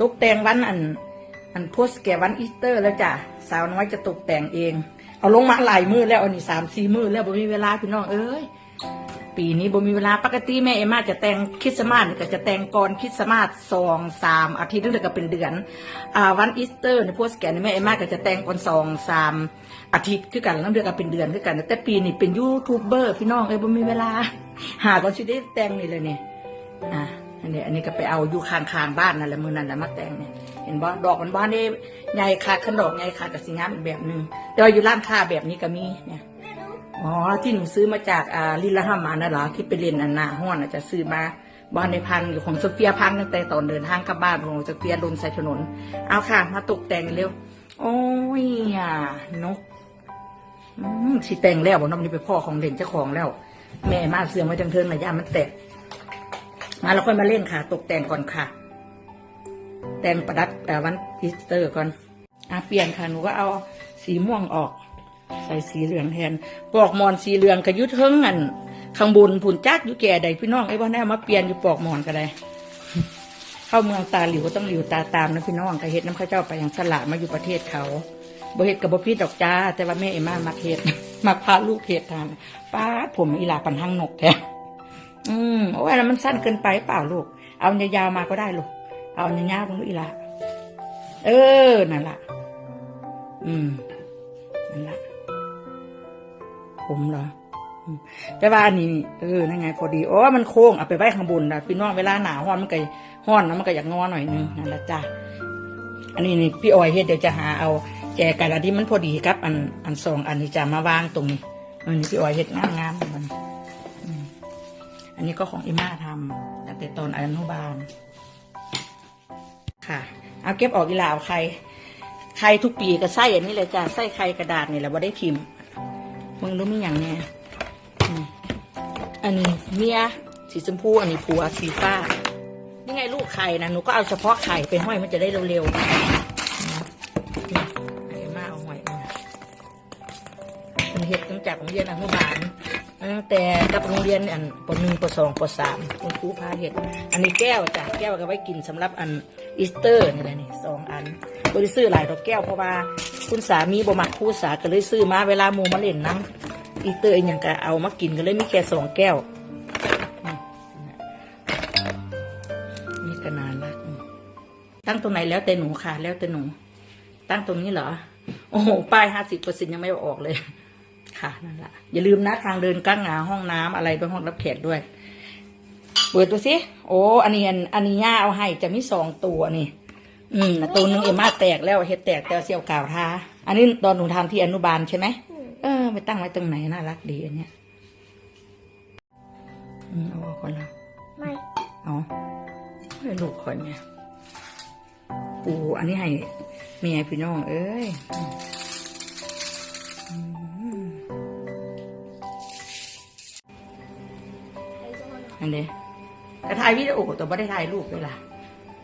ตกแต่งวันอัน อันโพสแกวันอีสเตอร์แล้วจ้ะสาวน้อยจะตกแต่งเอง เอาลงมาหลายมือแล้วอันนี้สามสี่มือแล้วบ่มีเวลาพี่น้องเอ้ยปีนี้บ่มีเวลาปกติแม่เอมมาจะแต่งคริสต์มาสก็จะแต่งก่อนคริสต์มาสสองสามอาทิตย์นึงก็เป็นเดือนอ่าวันอีสเตอร์ในโพสแกนแม่เอมมาก็จะแต่งก่อนสองสามอาทิตย์คือกันแล้วเดือนก็เป็นเดือนคือกัน แต่ปีนี้เป็นยูทูบเบอร์พี่น้องเอ้ยบ่มีเวลา หาตอนชีได้แต่งนี่เลยเนี่ยอ่า อันนี้อันนี้ก็ไปเอาอยู่ข้างบ้านนั่นแหละมือนั่นแหละมาแต่งเนี่ยเห็นบ่ดอกมันบ้านนี่ใหญ่ขาดขนดอกใหญ่ขาดกับสีงามอีกแบบหนึ่งแต่ว่าอยู่ร้านค้าแบบนี้ก็มีเนี่ยอ๋อที่หนูซื้อมาจากอ่าลิลละห้ามานะเหรอที่ไปเรียนอันนาห้อนอาจจะซื้อมาบ้านในพันอยู่ของโซเฟียพังตั้งแต่ตอนเดินทางกลับบ้านของโซเฟียลนใส่ถนน เอาค่ะ มาตกแต่งเร็ว โอ้ยอะนกสิแต่งแล้วบอกน้องนี่ไปพ่อของเด่นเจ้าของแล้ว แม่มาเสื่อมไว้จังเทินมาย่ามันแตก มาแล้วค่อยมาเล่นค่ะ ตกแต่งก่อนค่ะ แต่งประดับแต่วันอีสเตอร์ก่อนอะเปลี่ยนค่ะหนูก็เอาสีม่วงออก ใส่สีเหลืองแทนปลอกหมอนสีเหลืองกระยุทธเทิงอันข้างบนผุนจักอยู่แก่ใดพี่น้องไอ้บ้าแน่มาเปลี่ยนอยู่ปลอกหมอนก็ได้เข้าเมืองตาหลิวต้องหลิวตาตามนะพี่น้องกระเฮ็ดน้ำข้าเจ้าไปอย่างสละมาอยู่ประเทศเขาบ่เฮ็ดกับบ่พี่ดอกจ้า แต่ว่าแม่เอมามาเฮ็ดมาพาลูกเฮ็ดทานป้าผมอีหลาปันหังนกแท้ อืมโอ้ยแล้วมันสั้นเกินไปเปล่าลูก เอายาวๆมาก็ได้ลูก เอายาวๆลงลูกอีหลาเออ นั่นล่ะอืม นั่นล่ะผมเหรออืมแต่ว่าอันนี้นี่เออนั่นไง พอดีอ๋อมันโค้งเอาไปไว้ข้างบนนะพี่น้องเวลาหนาวฮ้อนมันก็ฮ้อนนะมันก็อยากงอหน่อยนึงนั่นแหละจ้ะอันนี้นี่พี่ออยเฮ็ดเดี๋ยวจะหาเอาแจกันอันที่มันพอดีครับ อันอันสองอันนี้จะมาวางตรงนี้อันนี้พี่ออยเฮ็ดงามงามๆมันอืม อันนี้ก็ของอิม่าทำตั้งแต่ตอนอนุบาล ค่ะ เอาเก็บออกอีหลาวใคร ใครทุกปีก็ไส้อันนี้เลยจ้ะไส้ไข่กระดาษนี่แหละว่าได้พิมพ์มึงรู้มีอย่างเนี่ยอันนี้เมียสีชมพูอันนี้ผัวสีฟ้า นี่ไงลูกไข่นะหนูก็เอาเฉพาะไข่ไปห้อยมันจะได้เร็วๆนะไอ้มาเอาห้อยมาเป็นเห็ดตั้งจากโรงเรียนอนุบาล ตั้งแต่กับโรงเรียนอันปหนึ่งปสองปสามคุณครูพาเห็ด อันนี้แก้วจ้ะแก้วก็ไว้กินสำหรับอันอีสเตอร์นี่แหละนี่สองอันบริซื้อหลายดอกแก้วเพราะว่าคุณสามีบ่มักคู่สาก็เลยซื้อมาเวลาหมูมาเล่นน้ำอีสเตอร์อย่างก็เอามากินก็เลยมีแค่สองแก้วนี่ก็นานละอืมตั้งตรงไหนแล้วแต่หนูค่ะแล้วแต่หนู ตั้งตรงนี้เหรอ โอ้โหป้ายห้าสิบเปอร์เซ็นยังไม่ออกเลย ค่ะนั่นแหละอย่าลืมนะทางเดินก้างหงาห้องน้ำอะไรด้วยห้องรับแขกด้วย เปิดดูสิโอ้อันนี้อันอันนี้ย่าเอาให้จะมีสองตัวนี่ อืมตัวหนึงเอ็มมาแตกแล้วเฮ็ดแตกแต่ว่าเสี่ยวกาวทาอันนี้ตอนหนูทำที่อนุบาลใช่ไหมเออไปตั้งไว้ตรงไหนน่ารักดีอันเนี้ยอืมเอาออกก่อนละไม่เอาให้ลูกคนเนี่ยปูอันนี้ให้เมียพี่น้องเอ้ย อันนี้กระถ่ายวิดีโอแต่ไม่ได้ถ่ายรูปเลยล่ะ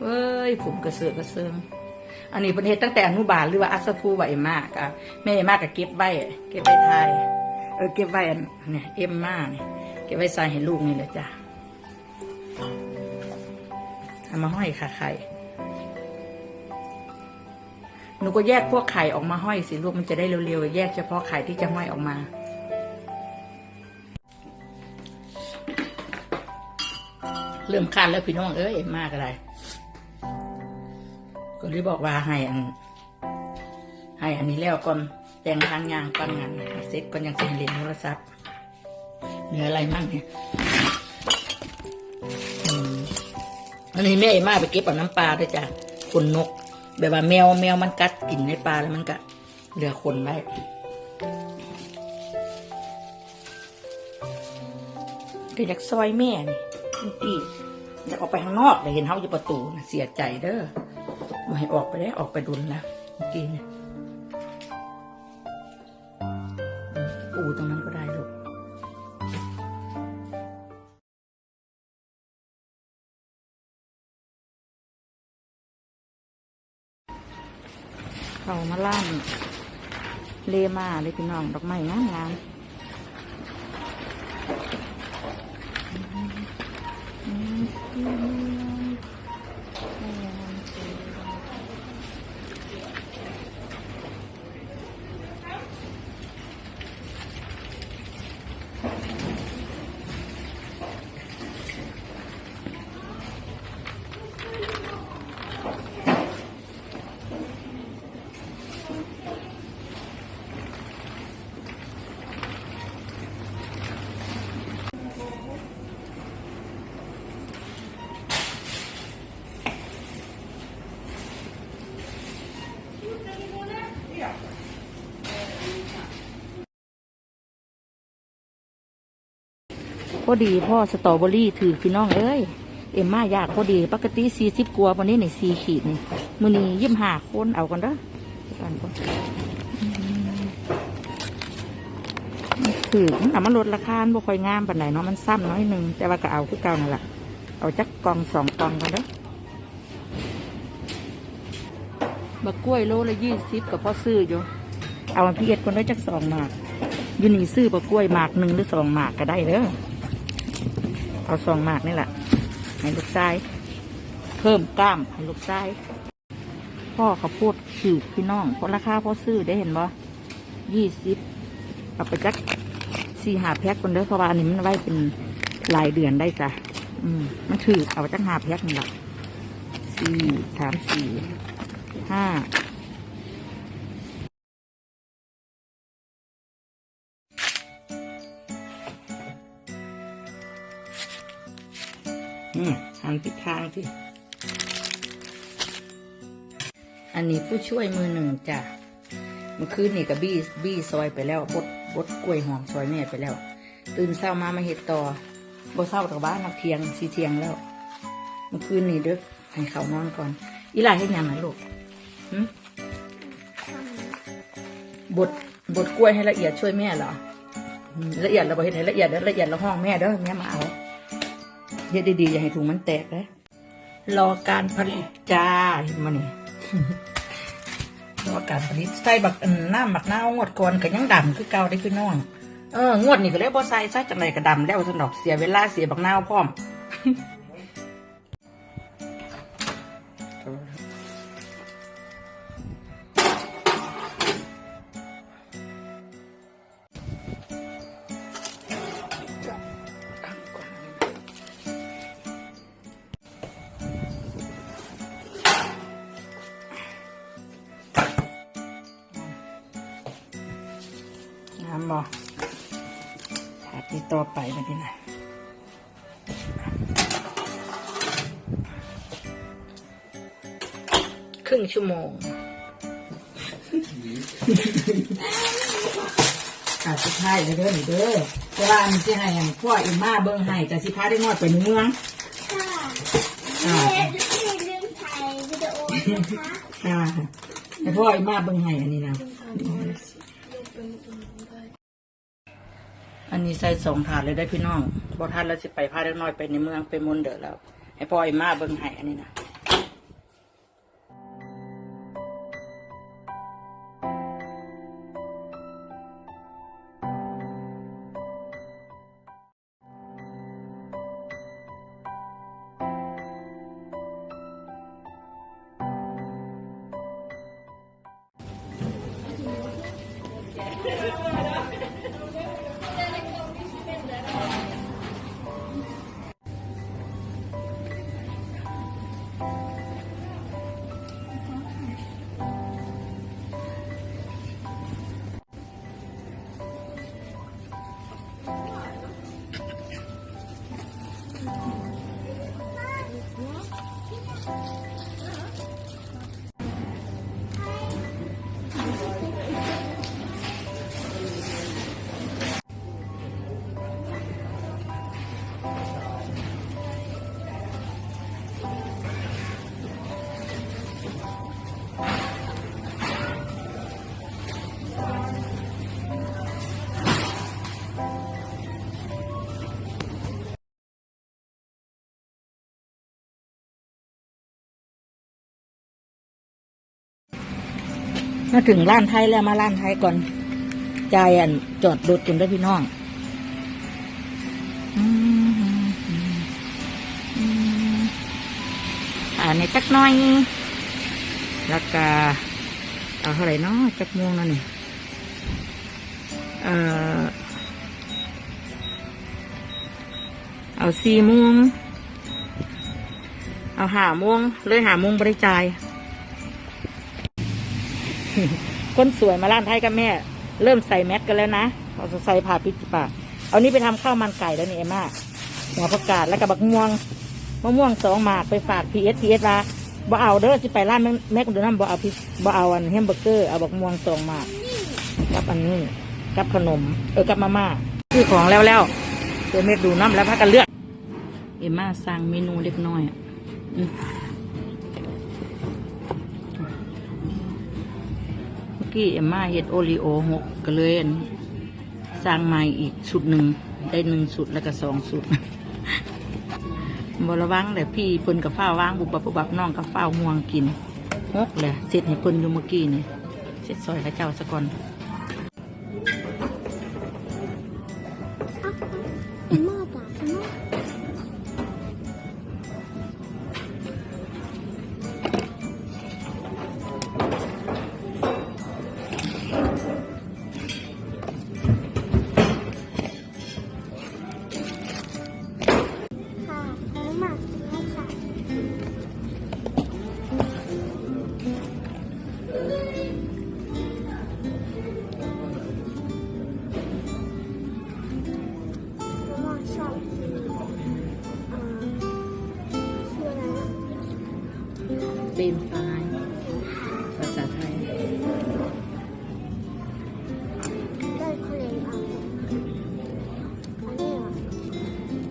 เอ้ยผมกระเสือกกระเซิงอันนี้ประเทศตั้งแต่อนุบาลหรือว่าอัสฟูไว้มากอะแม่เอ็มากก็เก็บไว้เก็บไว้ทายเออเก็บไว้เนี่ยเอ็มมากเนี่ยเก็บไว้ใส่ให้ลูกนี่แหละจ้ะเอามาห้อยค่ะไข่หนูก็แยกพวกไข่ออกมาห้อยสิลูกมันจะได้เร็วๆแยกเฉพาะไข่ที่จะห้อยออกมา เริ่มคันแล้วพี่น้องเอ้ยมากอะไรก็เลยบอกว่าให้อัน ให้อันนี้แล้วก่อนแต่งทางยางก่อนงานเสร็จก่อนยังสิเรียนโทรศัพท์เหลืออะไรมั่งเนี่ยอันนี้แม่ไอ้มาไปเก็บเอาน้ำปลาด้วยจ้ะขนนก แบบว่าแมวแมวมันกัดกินในปลาแล้วมันก็เหลือขนไว้ก็อยากซอยแม่นี่ นี่ตีอยากออกไปข้างนอกแต่เห็นเขาอยู่ประตูนะเสียใจเด้อไม่ให้ออกไปได้ออกไปดุนแล้วเมื่อกี้เนี่ยอูตรงนั้นก็ได้ลูกเขามาล่านเลมาเลยพี่น้องดอกไม้งามงาม อื พอดีพ่อสตรอเบอรี่ถือพี่น้องเอ้ยเอ็มมาอยากพอดีปกติสี่สิบกว่าวันนี้ในสี่ขีดนี่มือนี้ยิ้มหาคนเอากันเด้อกันก่อนถือมันน่ะมันลดราคาบ่ค่อยงามปานใดเนาะมันซ้ำน้อยหนึ่งแต่ว่าก็เอาคือเก่านั่นแหละเอาจักกองสองกองกันเด้อบักกล้วยโลละยี่สิบกับพ่อซื้ออยู่ เอาพี่เอ็ดคนได้จักสองหมากยูนี่ซื้อบักกล้วยหมากหนึ่งหรือสองหมากก็ได้เด้อ เอาสองมากนี่แหละให้ลูกชาย เพิ่มกล้ามให้ลูกชายพ่อเขาพูดถือพี่น้องเพราะราคาพ่อซื้อได้เห็นบ่ยี่สิบเอาไปจักสี่หาแพ็คคนเด้อเพราะว่าอันนี้มันไว้เป็นรายเดือนได้จ้ะอืมมันถือเอาไปจักหาแพ็คนี่แหละสี่สามสี่ห้า หันปิดทางสิอันนี้ผู้ช่วยมือหนึ่งจ้ะเมื่อคืนนี่กับบี้บี้ซอยไปแล้วบดบดกล้วยหอมซอยแม่ไปแล้ว ตื่นเช้ามามาเห็ดต่อบ่เช้ากับบ้านนักเทียงสีเทียงแล้ว เมื่อคืนนี่เด้อให้เขานอนก่อน อีหลายให้ยังนะลูกบดบดกล้วยให้ละเอียดช่วยแม่เหรออืมละเอียดเราบอกเห็นให้ละเอียดเด้ละเอียดเราห้องแม่เด้อแม่มาเอา เฮ็ดดีๆ อย่าให้ถุงมันแตกนะรอการผลิตจ้าเห็นมาเนี่ยรอการผลิตใส่บักอันน้ำบักน้างวดก่อนก็ยังดำคือเก่าได้คือน้องเอองวดนี่ก็เลยบ่ใส่ใส่จังไรก็ดำแล้วสนดอกเสียเวลาเสียบักน้าพร้อม น้ำบ่ถาดนี้ต่อไปมาดินะครึ่งชั่วโมงกาสุดท้ายเลยเด้อนี่เด้อแต่ว่ามันจะให้อันพ่ออิมมาเบิ่งให้แต่สิพาได้งอดไปในเมืองค่ะไม่ไม่ลืมถ่ายวิดีโอนะคะค่ะให้พ่ออิมมาเบิ่งให้อันนี้นะ อันนี้ใส่สองถาดเลยได้พี่น้องบอทันแล้วสิไปพาเล็กน้อยไปในเมืองไปมนเดอแล้ว ให้พ่อไอ้มาเบิ้งไห้อันนี้นะ มาถึงร้านไทยแล้วมาร้านไทยก่อนจ่ายอันจอดรถกันได้พี่น้องอ่าในจักน้อย แล้วก็เอาเท่าไหร่เนาะจักม่วงนั่นนี่เออเอาสี่โมงเอาห้าโมงเลยห้าโมงบริจาย คนสวยมาร้านไทยกับแม่ เริ่มใส่แมสกันแล้วนะเราจะใส่ผ่าปิดปากเอานี่ไปทำข้าวมันไก่แล้วนี่เอมม่าหัวผักกาดแล้วก็บักม่วงมะม่วงสองหมากไปฝากพีเอสพีเอสว่าบ่เอาเด้อจะไปร้านแม่แม่กุนน้ำบ่เอาพิบ่เอาอันแฮมเบอร์เกอร์เอาบักม่วงสองหมากกับอันนี้กับขนม เออกับมาม่าซื้อของแล้วแล้วตัวเม็ดดูน้ำแล้วพักกันเลือกเอ็มาสั่งเมนูเล็กน้อยอ ที่เอ็มมาเฮ็ดโอรีโอหกก็เลยอันสั่งมาอีกชุดหนึ่งได้หนึ่งชุดแล้วก็สองชุดบระวังแต่พี่เพิ่นกับฝ้าว่างบุบบับบุบับน้องกับฝ้าห่วงกินหกเลยเสร็จให้เพิ่นอยู่เมื่อกี้นี่เสร็จซอยกระเจ้าสะก่อน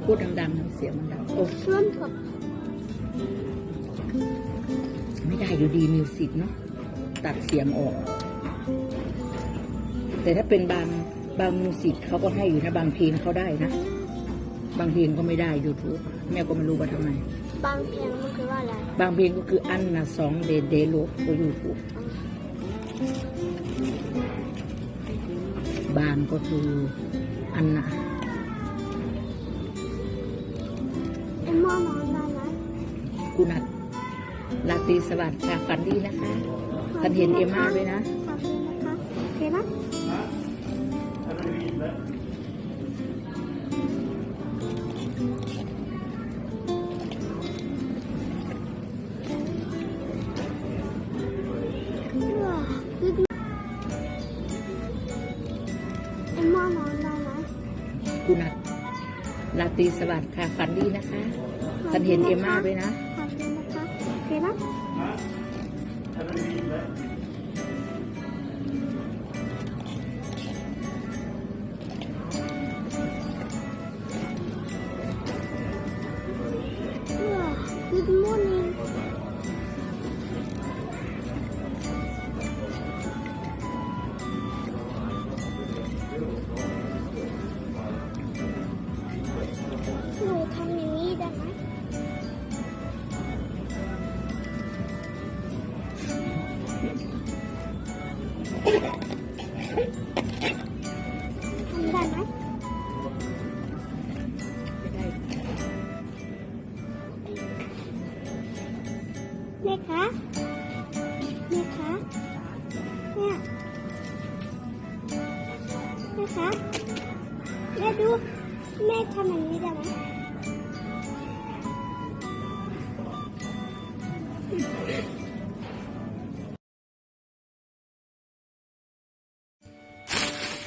พูดดังๆนะเสียงมันดังโอ้เชื่อมกับไม่ได้อยู่ดีมิวสิกเนาะตัดเสียงออก แต่ถ้าเป็นบางบางมิวสิกเขาก็ให้อยู่นะ บางเพลงเขาได้นะ บางเพลงก็ไม่ได้ YouTube แม่ก็ไม่รู้ว่าทำไม บางเพลงมันคือว่าอะไร บางเพลงก็คืออันนะสองเดเดโลก็ยูทูบางก็คืออันนะ กุนัดลาตรีสวัสดิ์ค่ะฝันดีนะคะฝันเห็นเอมมาด้วยนะขอบคุณนะคะโอเคนะว้าวคือเอ็มมอนอนได้ไหมกุนัดลาตรีสวัสดิ์ค่ะฝันดีนะคะฝันเห็นเอมมาด้วยนะ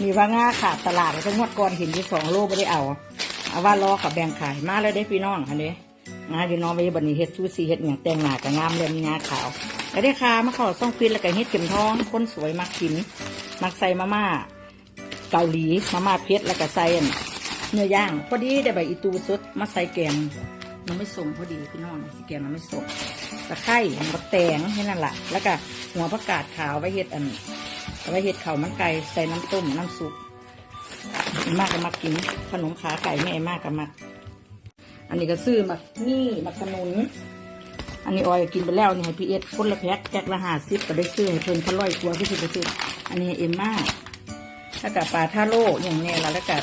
มีว่าง่าขาดตลาดแล้วก็งวดก่อนเห็นที่สองโลไม่ได้เอาเอาว่ารอกับแบ่งขายมาแล้วได้พี่น้องอันนี้งาอยู่น้องไปบันนี้เฮ็ดชูซีเฮ็ดอย่างแต่งหน้ากับงามเลยมีงาขาวแล้วได้คามาเข้าต้องฟินแล้วก็เฮ็ดเข็มทองคนสวยมักกินมักใส่มาม่าเกาหลีมาม่าเพชรแล้วก็ใส่อันเนื้อย่างพอดีได้ใบอีตูสดมาใส่แกงมันไม่ส่งพอดีพี่น้องสิแกงมันไม่ส่งตะไคร้มันก็แตงแค่นั้นแหละแล้วก็หัวผักกาดขาวไว้เฮ็ดอัน เอาไว้เห็ดเข้ามันไก่ใส่น้ำต้มน้ำซุปมากก็มากิน ขนมขาไก่แม่มากก็มาอันนี้ก็ซื้อมานี่มาขนุน อันนี้ออยกินไปแล้วนี่ให้พี่เอสคนละแพ็คแพ็คละหาสิบก็ได้ซื้อให้เพิ่นเขาร้อยกว่าพี่สิบไปซื้ออันนี้เอ็มมาแล้วก็ปลาท่าโลอย่างเนี้ยละแล้วก็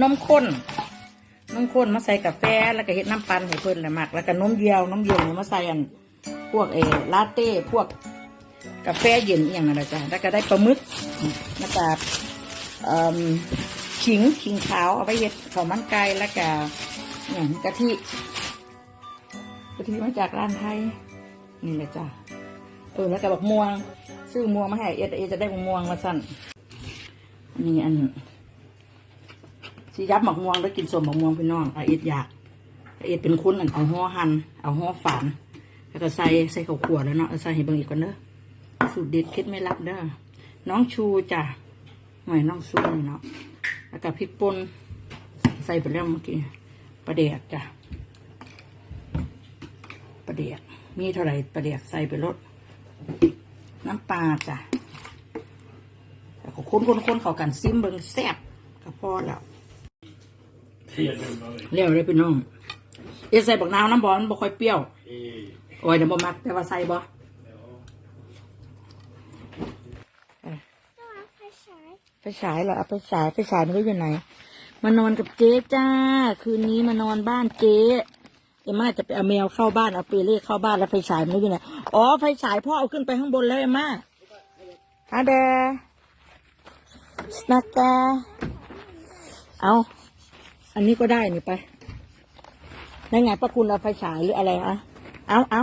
นมข้นนมข้นมาใส่กาแฟแล้วก็เห็ดน้ำปั่นให้เพิ่นละหมักแล้วก็นมเยียวนมเยียวนี่มาใส่อันพวกเออลาเต้พวก กาแฟเย็นอย่างนั้นแหละจ้ะแล้วก็ได้ปลาหมึกแล้วก็เอิ่มขิงขิงขาวเอาไว้เฮ็ดข้าวมันไก่แล้วก็อย่างกะทิกะทิมาจากร้านไทยนี่แหละจ้ะเออแล้วก็บักม่วง ซื้อม่วงมาให้เอเอจะได้บักม่วงมาสั่นนนี้อันสิยับหมักม่วงแล้วกินสมหมักม่วงพี่น้องเอ็ดอยากเอ็ดเป็นคนอันเอาห่อหั่นเอาห่อฝานแล้วก็ใส่ใส่ข้าวขัวแล้วเนาะใส่ให้เบิ่งอีกก่อนเด้อ สูตรเด็ดเคล็ดไม่ลับเด้อน้องชูจ้ะหน่อยน้องชูนี่เนาะแล้วก็พริกป่นใส่ไปแล้วเมื่อกี้ปลาเดียกจ้ะปลาเดียกมีเท่าไหร่ปลาเดียกใส่ไปรสน้ำปลาจ้ะแล้วก็คนคนคนๆเข้ากันซิมเบิ่งแซ่บก็พอแล้วเรียวเลยพี่น้องเอะใส่บักนาวน้ำบอลบ่ค่อยเปรี้ยวโอ้ยเดี๋ยวบ่มักแต่ว่าใส่บ่ ต้องเอาไฟฉาย ไปฉายเหรอเอาไปฉายไปฉายมันก็อยู่ไหน มานอนกับเจ๊จ้า คืนนี้มานอนบ้านเจ๊เอ็มม่าจะไปเอาแมวเข้าบ้านเอาเปเล่เข้าบ้านแล้วไฟฉายมันอยู่ไหนอ๋อไฟฉายพ่อเอาขึ้นไปข้างบนแล้วเอ็มม่าฮาเดสนาตาเอา อันนี้ก็ได้นี่ไปได้ไงป้าคุณเอาไฟฉายหรืออะไรอะเอาเอา